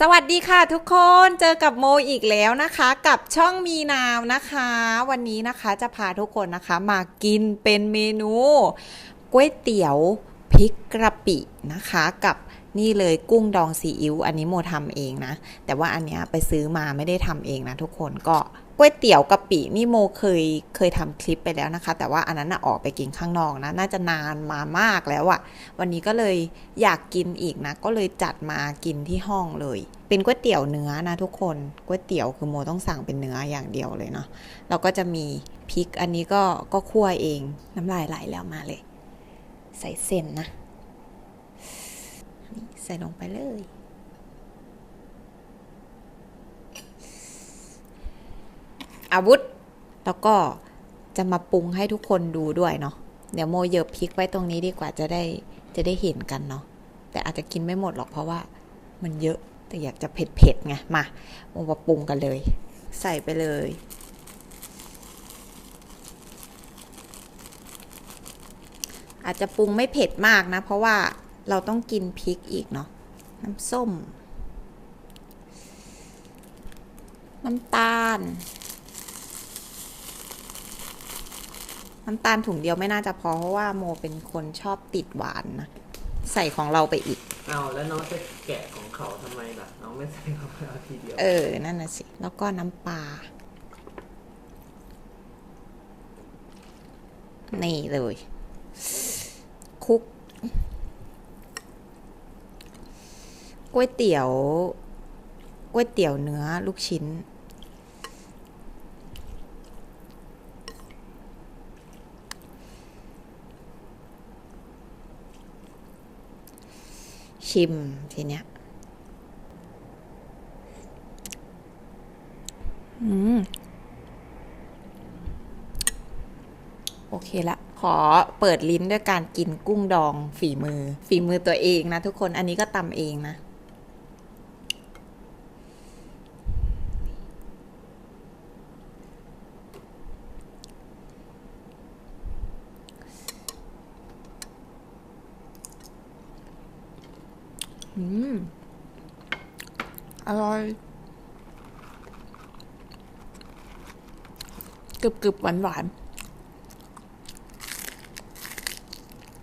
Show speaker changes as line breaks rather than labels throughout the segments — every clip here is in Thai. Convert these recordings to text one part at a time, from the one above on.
สวัสดีค่ะทุกคนเจอกับโมอีกแล้วนะคะ กับช่องมีนาวนะคะ วันนี้นะคะจะพาทุกคนนะคะมากินเป็นเมนูก๋วยเตี๋ยวพริกกระปินะคะ กับนี่เลยกุ้งดองซีอิ๊วอันนี้โมทำเองนะ แต่ว่าอันเนี้ยไปซื้อมาไม่ได้ทำเองนะทุกคนก็ ก๋วยเตี๋ยวกะปินี่โมเคยเคยทำคลิปไปแล้วนะคะ แต่ว่าอันนั้นออกไปกินข้างนอกนะ น่าจะนานมามากแล้วอะวันนี้ก็เลยอยากกินอีกนะ ก็เลยจัดมากินที่ห้องเลย เป็นก๋วยเตี๋ยวเนื้อนะทุกคนก๋วยเตี๋ยวคือโมต้องสั่งเป็นเนื้ออย่างเดียวเลยเนาะแล้วก็จะมีพริกอันนี้ก็ก็คั่วเองน้ำลายไหลแล้วมาเลย ใส่เส้นนะ ใส่ลงไปเลย อาวุธ แล้วก็จะมาปรุงให้ทุกคนดูด้วยเนาะเดี๋ยวโมเยอะพริกไว้ตรงนี้ดีกว่าจะได้จะได้เห็นกันเนาะแต่อาจจะกินไม่หมดหรอกเพราะว่ามันเยอะแต่อยากจะเผ็ดๆไงมาโมมาปรุงกันเลย ใส่ไปเลยอาจจะปรุงไม่เผ็ดมากนะ เพราะว่าเราต้องกินพริกอีกเนาะน้ำส้ม น้ำตาล น้ำตาลถุงเดียวไม่น่าจะพอเพราะว่าโมเป็นคนชอบติดหวานนะใส่ของเราไปอีก
เอาแล้วน้องจะแกะของเขาทำไมล่ะ น้องไม่ใส่เข้าไปเอาทีเดียว
เออ นั่นน่ะสิ แล้วก็น้ำปลา นี่เลยคลุกก๋วยเตี๋ยวก๋วยเตี๋ยวเนื้อลูกชิ้น ชิมทีเนี้ยอืมโอเคละขอเปิดลิ้นด้วยการกินกุ้งดองฝีมือ ฝีมือตัวเองนะทุกคนอันนี้ก็ตำเองนะ อืม อร่อยกรึบกรึบหวานหวาน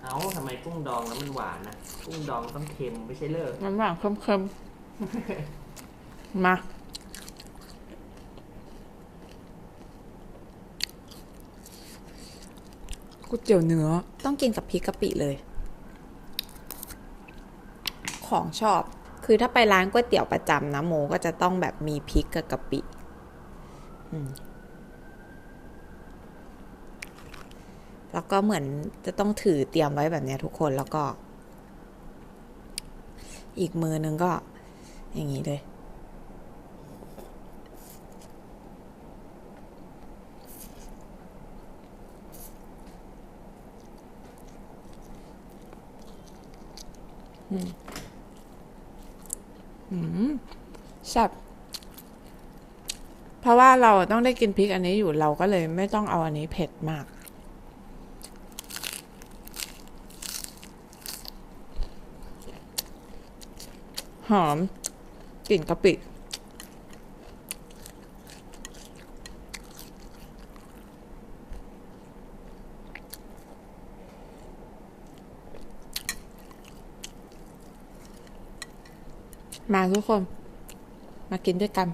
เอาทำไมกุ้งดองแล้วมันหวานนะกุ้งดองต้องเค็มไม่ใช่เลิก
หวานหวานเค็มเค็มๆมา ก๋วยเตี๋ยวเนื้อ ต้องกินกับพริกกะปิเลย ของชอบ คือถ้าไปร้านก๋วยเตี๋ยวประจำนะโมก็จะต้องแบบมีพริกกับกะปิแล้วก็เหมือนจะต้องถือเตรียมไว้แบบนี้ทุกคนแล้วก็ อีกมือนึงก็ อย่างนี้เลยอืม อืมแซ่บเพราะว่าเราต้องได้กินพริกอันนี้อยู่เราก็เลยไม่ต้องเอาอันนี้เผ็ดมากหอมกลิ่นกะปิ มาทุกคน มากินด้วยกัน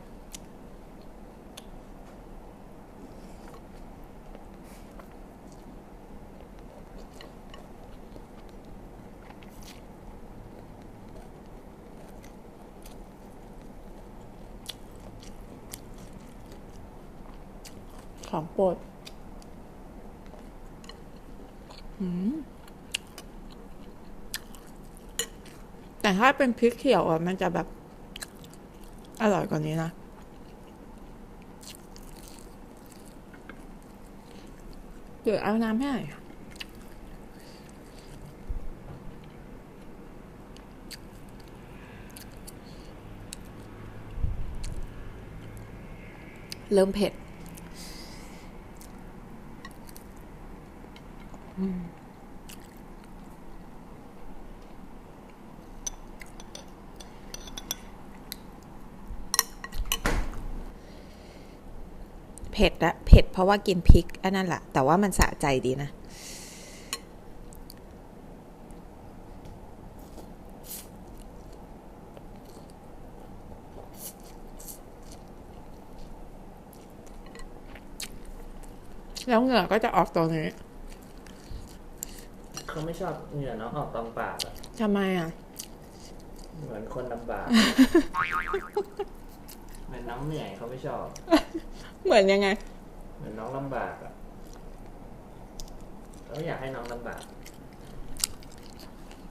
ของโปรด อืม แต่ถ้าเป็นพริกเขียวอะ มันจะแบบ อร่อยกว่านี้นะเดี๋ยวเอาน้ำให้หน่อยเริ่มเผ็ด อ ผ็ดอะเผ็ดเพราะว่ากินพริกอันนั่นแหละแต่ว่ามันสะใจดีนะ แล้วเหงื่อก็จะออกตรงนี้
เขาไม่ชอบเหงื่อน้องออกตรงปากอะ
ทำไมอะ
เหมือนคนลำบาก เหมือนน้องเหนื่อยเขาไม่ชอบ
เหมือนยังไง
เหมือนน้องลำบากอะเขาอยากให้น้องลำบาก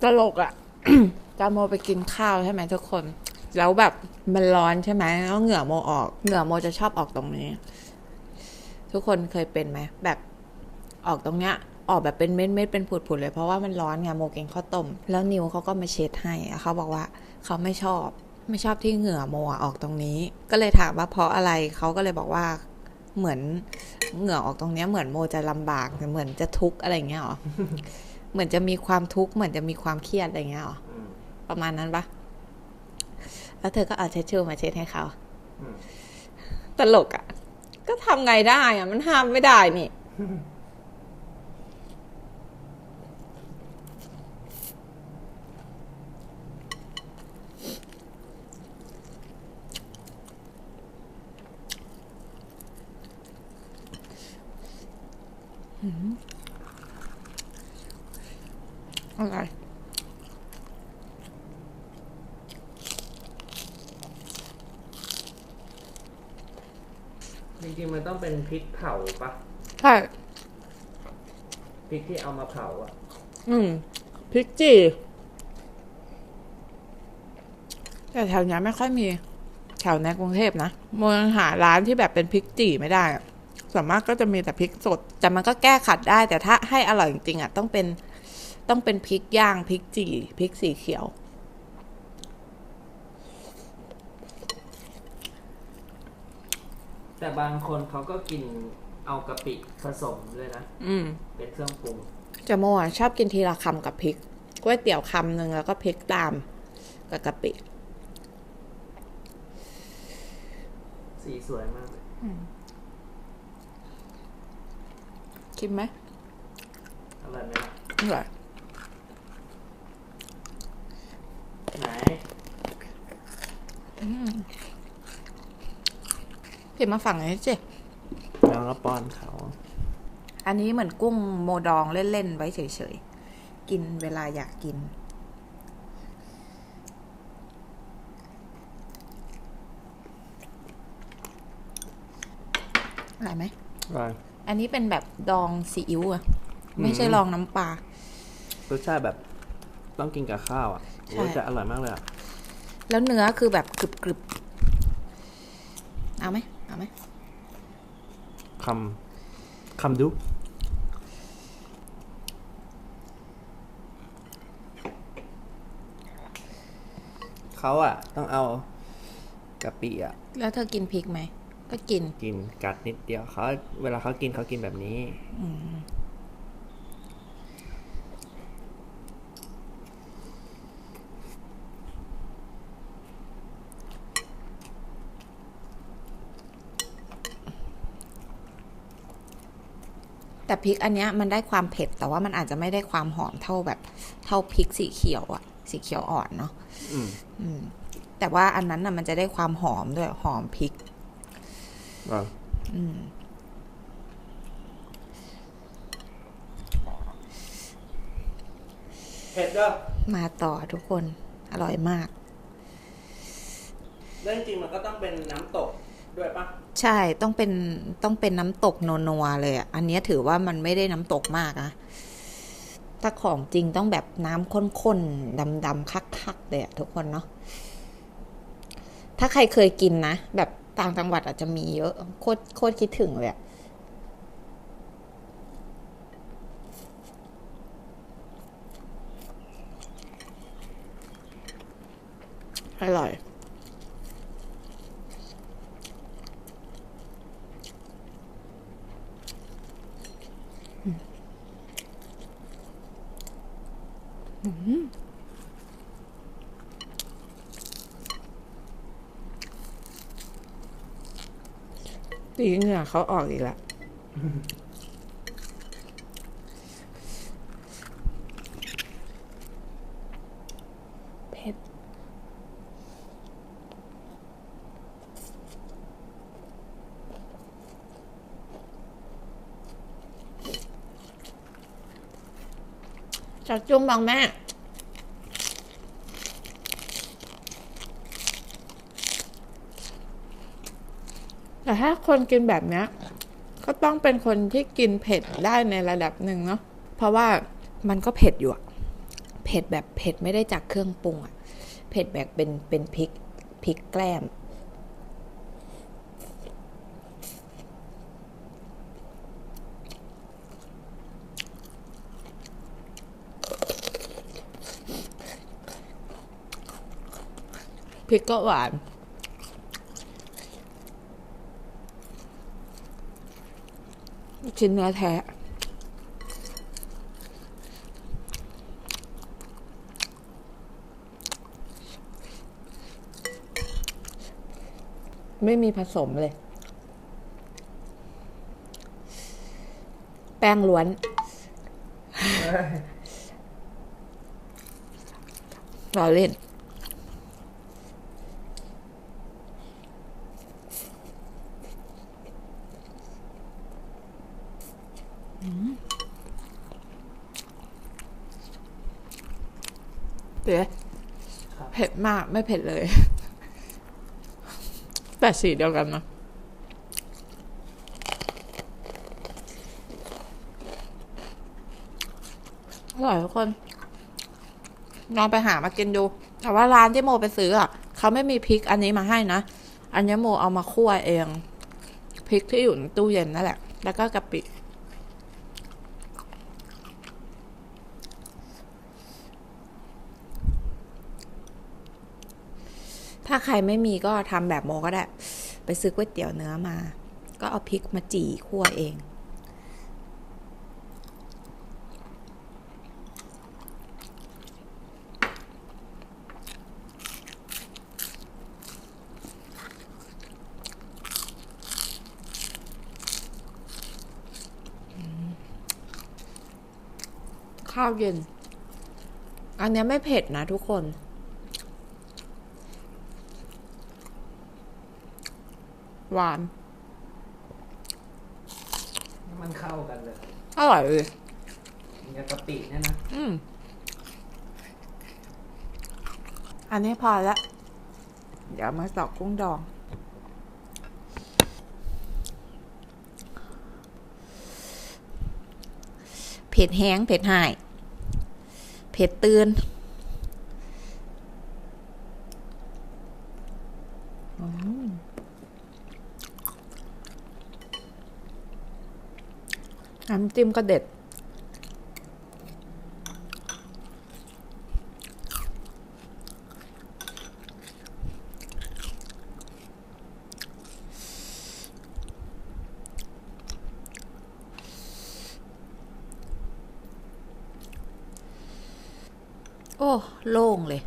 ตลกอะ่ะจาโมไปกินข้าวใช่ไหมทุกคน แล้วแบบมันร้อนใช่ไหมแล้วเหงื่อโมออก เหงื่อโมจะชอบออกตรงนี้ ทุกคนเคยเป็นไหมแบบออกตรงเนี้ยออกแบบเป็นเม็ดเม็ดๆเป็นผุดๆเลยเพราะว่ามันร้อนไงโมกินข้าวต้ม แล้วนิวเขาก็มาเช็ดให้อะเขาบอกว่าเขาไม่ชอบ ไม่ชอบที่เหงื่อโมอะออกตรงนี้ ก็เลยถามว่าเพราะอะไรเขาก็เลยบอกว่าเหมือนเหงื่อออกตรงเนี้ยเหมือนโมจะลำบากเหมือนจะทุกข์อะไรอย่างเงี้ยหรอเหมือนจะมีความทุกข์เหมือนจะมีความเครียดอะไรอย่างเงี้ยหรอ
อืม
ประมาณนั้นปะแล้วเธอก็เอาเช็ดชูมาเช็ดให้เขา
อืม
ตลกอะ่ะ ก็ทำไงได้อะ่ะ มันห้ามไม่ได้นี่ อะไร
จริงๆมันต้องเป็นพริกเผาปะ
ใช่
พริกที่เอามาเผาอะ
อืมพริกจี่แต่แถวเนี้ยไม่ค่อยมี แถวในกรุงเทพนะมองหาร้านที่แบบเป็นพริกจี่ไม่ได้อะส่วนมากก็จะมีแต่พริกสด แต่มันก็แก้ขัดได้ แต่ถ้าให้อร่อยจริงๆอะต้องเป็น ต้องเป็นพริกย่างพริกจี่พริกสีเขียว
แต่บางคนเขาก็กินเอากะปิผสมด้วยนะ
อืม
เป็นเครื่องปรุง
จะโมอะชอบกินทีละคำกับพริกก๋วยเตี๋ยวคำหนึ่งแล้วก็พริกตามกับกะปิ
สีสวยมากเลย
คิดไหม
อร่อยไหมล่ะ
อร่อย
ไหน
พิมพ์มาฝั่งนี้สิ
แล้วก็ป้อนเขา
อันนี้เหมือนกุ้งโมดองเล่น ๆ ไว้เฉย ๆ กินเวลาอยากกินอะไรไหม
อร่อย
อันนี้เป็นแบบดองซีอิ๊วอะไม่ใช่ลองน้ำปลา
รสชาติแบบต้องกินกับข้าวอะ
ใช่
โอ้ยจะอร่อยมากเลยอะ
แล้วเนื้อคือแบบกรึบๆเอาไหม เอาไหม
คำคำดุเขาอะ ต้องเอากะปิอะ
แล้วเธอกินพริกไหม ก็กิน
กินกัดนิดเดียวเขาเวลาเขากินเขากินแบบนี้
แต่พริกอันเนี้ยมันได้ความเผ็ด แต่ว่ามันอาจจะไม่ได้ความหอมเท่าแบบเท่าพริกสีเขียวอะสีเขียวอ่อนเนาะ
อืม
อืมแต่ว่าอันนั้นน่ะมันจะได้ความหอมด้วยหอมพริก
อร่อย
อืม
เผ็ดด้วย
มาต่อทุกคนอร่อยมาก
แล้วจริงๆมันก็ต้องเป็นน้ำตกด้วยปะ
ใช่ต้องเป็นต้องเป็นน้ำตกนัวๆเลยอะอันนี้ถือว่ามันไม่ได้น้ำตกมากนะถ้าของจริงต้องแบบน้ำข้นๆดำๆคักๆเลยอะทุกคนเนาะถ้าใครเคยกินนะ แบบต่างจังหวัดอาจจะมีเยอะโคตรโคตรคิดถึงเลยอะอร่อย ตีเหงื่อเขาออกอีกแล้วเผ็ดจัดจุ้มบางแม่ ถ้าคนกินแบบนี้ก็ต้องเป็นคนที่กินเผ็ดได้ในระดับหนึ่งเนาะเพราะว่ามันก็เผ็ดอยู่เผ็ดแบบเผ็ดไม่ได้จากเครื่องปรุงอะเผ็ดแบบเป็นเป็นพริกพริกแกล้มพริกก็หวาน ชิ้นเนื้อแท้ไม่มีผสมเลย แป้งล้วนรอเล่น เดี๋ยวเผ็ดมากไม่เผ็ดเลย แต่สีเดียวกันนะอร่อยทุกคนลองไปหามากินดู แต่ว่าร้านที่โมไปซื้ออะเขาไม่มีพริกอันนี้มาให้นะ อันนี้โมเอามาคั่วเอง พริกที่อยู่ในตู้เย็นนั่นแหละ แล้วก็กะปิ ถ้าใครไม่มีก็ทำแบบโมก็ได้ ไปซื้อก๋วยเตี๋ยวเนื้อมา ก็เอาพริกมาจี่คั่วเอง ข้าวเย็น อันนี้ไม่เผ็ดนะทุกคน หวาน
มันเข้ากันเลย
อร่อยเลย
มันกับกะปิเนี่ยนะ
อืม อันนี้พอละ เดี๋ยวมาสอกกุ้งดอง เผ็ดแห้ง เผ็ดหาย เผ็ดตื่นอืมน้ำจิ้มก็เด็ด โอ้ โล่งเลย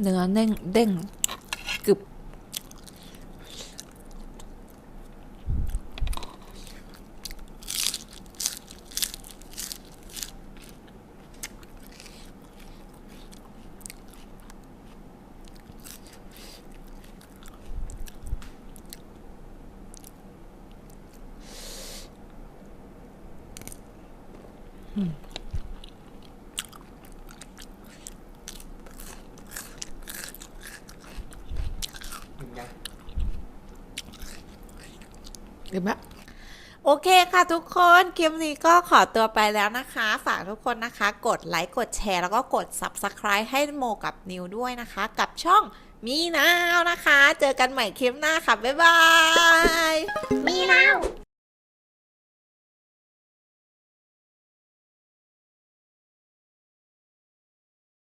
เนื้อเด้งเด้งกึบ
เห็นยัง
เห็นไหมโอเคค่ะทุกคนคลิปนี้ก็ขอตัวไปแล้วนะคะ ฝากทุกคนนะคะ กดไลค์กดแชร์แล้วก็กด Subscribe ให้โมกับนิวด้วยนะคะ กับช่องมีนาวนะคะ เจอกันใหม่คลิปหน้าค่ะ บ๊ายบาย
Me now.